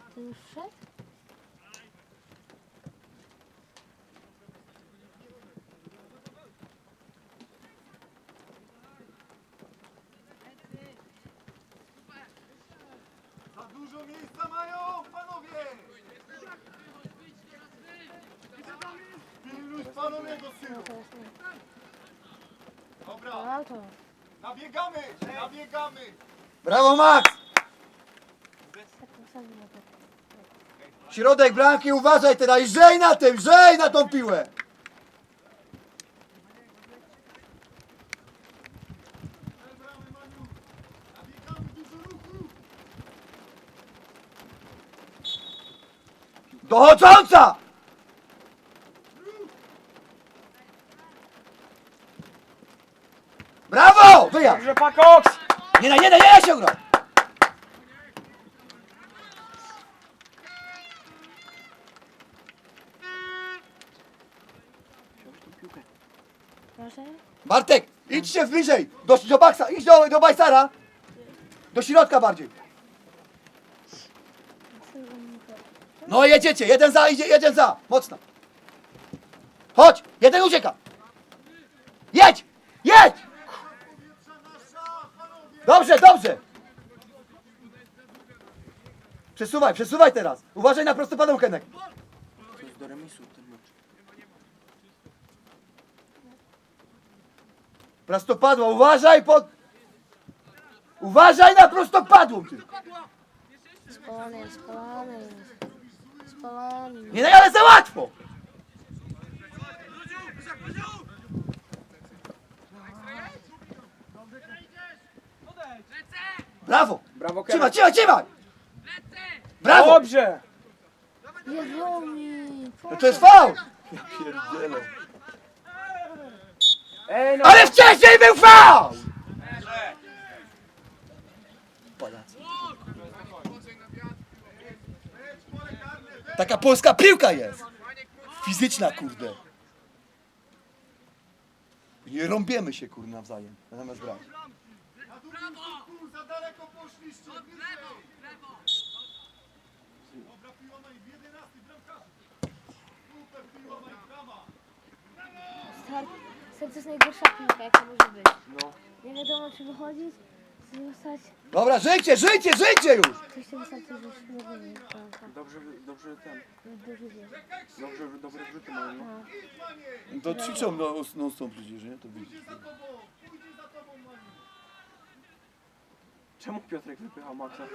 Wszedł? Za dużo miejsca mają, panowie! Pilnuj panowie do nie. Dobra, No to. nabiegamy, nabiegamy. Brawo Max! Tak sam nie tak. Środek bramki, uważaj teraz, i żej na tym, żej na tą piłę! Dochodząca! Brawo! Wyjazd! Dobrze, Pakoks! Nie da, nie da, nie da się grać! Proszę? Bartek, idźcie bliżej! Do, do baksa, idź do, do Bajsara! Do środka bardziej. No jedziecie, jeden za, idzie, jeden za. Mocno. Chodź, jeden ucieka. Jedź, jedź! Dobrze, dobrze. Przesuwaj, przesuwaj teraz. Uważaj na prostopadą, Kenek. To jest do remisu ten mecz. Prostopadła, uważaj pod... Uważaj na prostopadłą, ty. Spalony spalony. Spalony. Nie, no ale za łatwo. Brawo! Brawo, Trzymaj, Kenek. trzymaj, trzymaj! Brawo! Dobrze! No to jest faul! Ja pierdzielę. No! Ale wcześniej był faul! Polacy. Taka polska piłka jest! Fizyczna, kurde. Nie rąbiemy się, kurde, nawzajem, zamiast grać. Za daleko poszliście. Dobra piła Maj, w 11 bramkarz. Super piła brama. Serce jest najgorsza piłka, jaka może być. no. Nie wiadomo, czy wychodzić, czy zostać. Dobra, żyjcie, żyjcie, żyjcie już! Coś się wystarczy, że już nie wiem. Bramka. Dobrze, dobrze ten. Duży wiesz. Dobrze, dobre rzuty mają, no. No. To ćwiczą no, no stąd przecież, nie? To widzisz. Za tobą, pójdzie za tobą Maniu. Czemu Piotrek wypycha Maxa?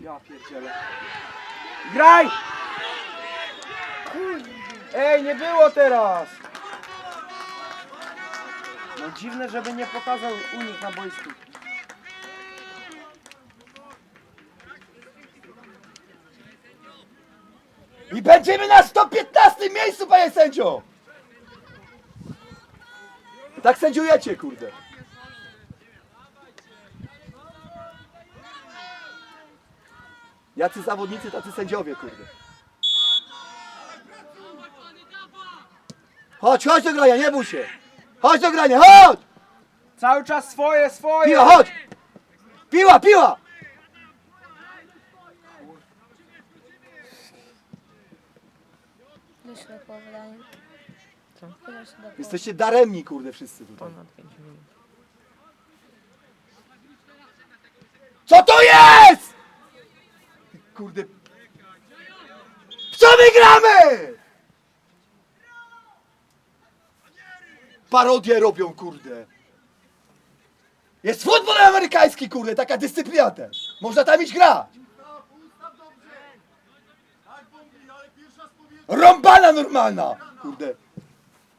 Ja pierdzielę. Graj! Ej, nie było teraz! No dziwne, żeby nie pokazał unik na boisku. I będziemy na 115 miejscu, panie sędzio! Tak sędziujecie, kurde. Jacy zawodnicy, tacy sędziowie, kurde. Chodź, chodź do grania, nie bój się. Chodź do grania, chodź! Cały czas swoje, swoje! Piła, chodź! Piła, piła! Wyszło po wydaniu. Co? Jesteście daremni, kurde, wszyscy tutaj. Co to jest? Kurde. Co my gramy? Parodię robią, kurde. Jest futbol amerykański, kurde, taka dyscyplina też. Można tam iść grać. Rąbana normalna, kurde.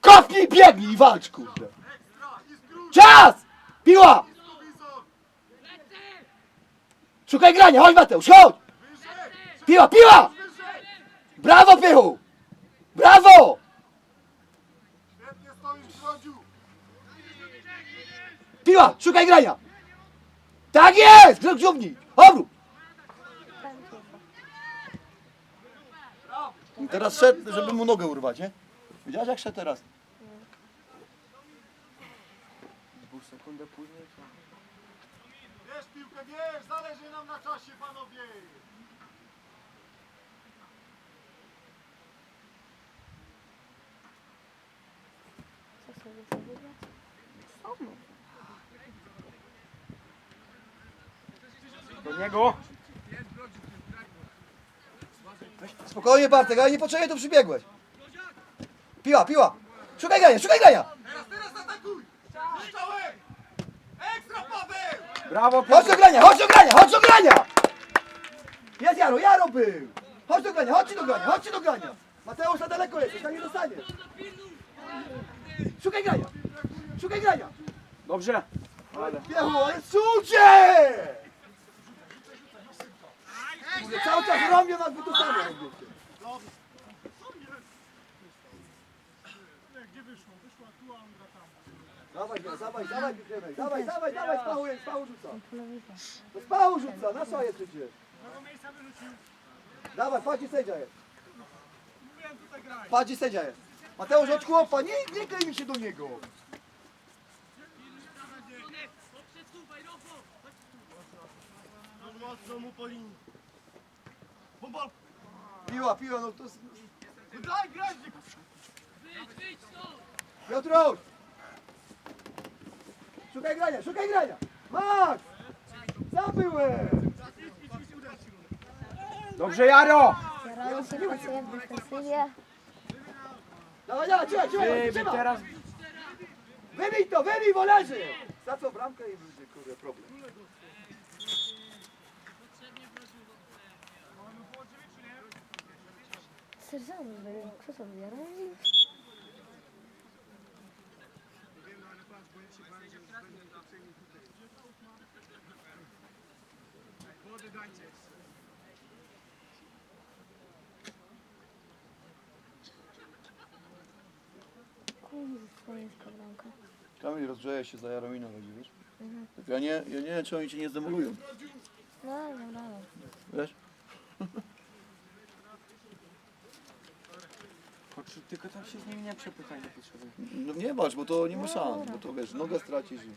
Kopnij, biegnij i walcz, kurde. Czas! Piła! Szukaj grania, chodź Mateusz, chodź! Piła, piła! Brawo, Pychu! Brawo! Piła, szukaj grania! Tak jest! Grzubnij! Obrót! I teraz szedł, żeby mu nogę urwać, nie? Widziałeś jak szedł teraz? sekundę później to... Wiesz piłkę, wiesz, zależy nam na czasie, panowie. Co sobie chcę wygrać? Samo. Do niego! Spokojnie Bartek, ale niepotrzebnie tu przybiegłeś. Piła, piła. Szukaj grania, szukaj grania. Teraz, teraz atakuj! Strzałek! Ekstra, Paweł! Brawo Chodź Piotr! do grania, chodź do grania, chodź do grania! Jest Jaro, Jaro był! Chodź do grania, chodźcie do grania, chodźcie do grania! Mateusz za daleko jesteś, tak nie dostaniesz. Szukaj grania, szukaj grania! Dobrze! Ale... Piechu, ale! Kurde, cały czas robią nas wytutami. Gdzie wyszło? Wyszła tu, a on gra tam. Dawaj, dawaj, dawaj, dawaj, Pietrzemek, dawaj, dawaj, dawaj, spawu rzuca. To rzuca, nasza jest przecież. Tego miejsca wyrzucił. Dawaj, patrz sędzia jest. Mówiłem, tutaj graj. Patrz sędzia jest. Mateusz od chłopa, nie, nie klej mi się do niego. Mocno mu po linii. Bomba! Piła, piła, no to jest... Graj, graj! Piotruś! Szukaj grania, szukaj grania! Max! Sam byłem! Dobrze Jaro! Jarano się pracuje w defensywie. Dawaj, dawaj, trzymaj, trzymaj, trzymaj! teraz... Wybij to, wybij, bo leży! Za co bramkę i będzie, kurde, problem. Jarano? Kurde, słońska bramka. Kamil rozgrzeje się za Jaromina, widzisz? Ja nie, ja nie wiem, czy oni cię nie zdemolują, No, nie brawo. wiesz? Tylko tam się z nim nie przepychaj do potrzeby. No nie bacz, bo to nie ma szans, bo to wiesz, nogę stracisz i...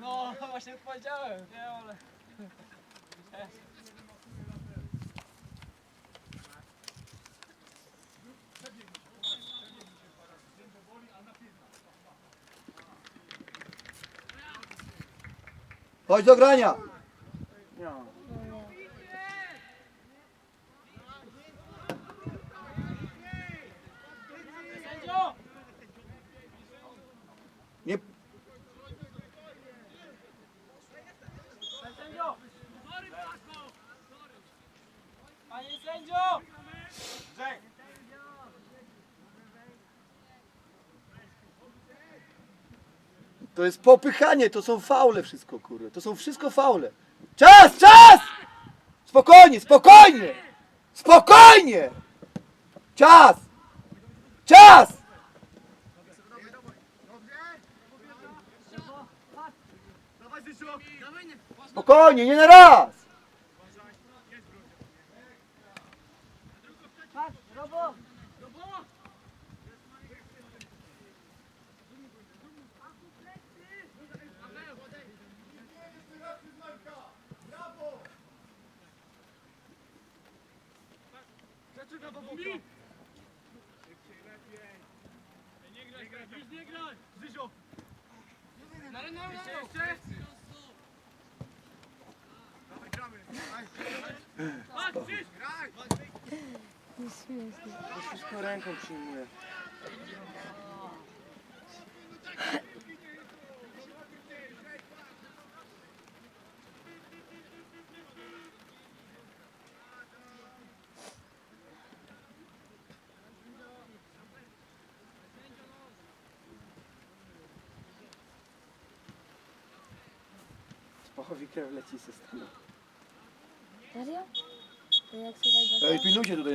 No, właśnie powiedziałem, nie, ale... Chodź do grania! Nie. No nie. Sędzio! Nie... Sędzio! Panie sędzio! Grzech! To jest popychanie, to są faule wszystko, kurde. To są wszystko faule. Czas, czas! Spokojnie, spokojnie! Spokojnie! Czas! Czas! Spokojnie, nie na raz! Do boku. Nie graj, już nie graj! Zysio! Na rynku, jeszcze, jeszcze! Dawaj, gramy. Patrz, Krzyś! Graj! Jest śmiesznie. Wszystko ręką przyjmuje. Spachowi krew leci ze stanu. Serio? To jak sobie do Ej, pilnujcie tutaj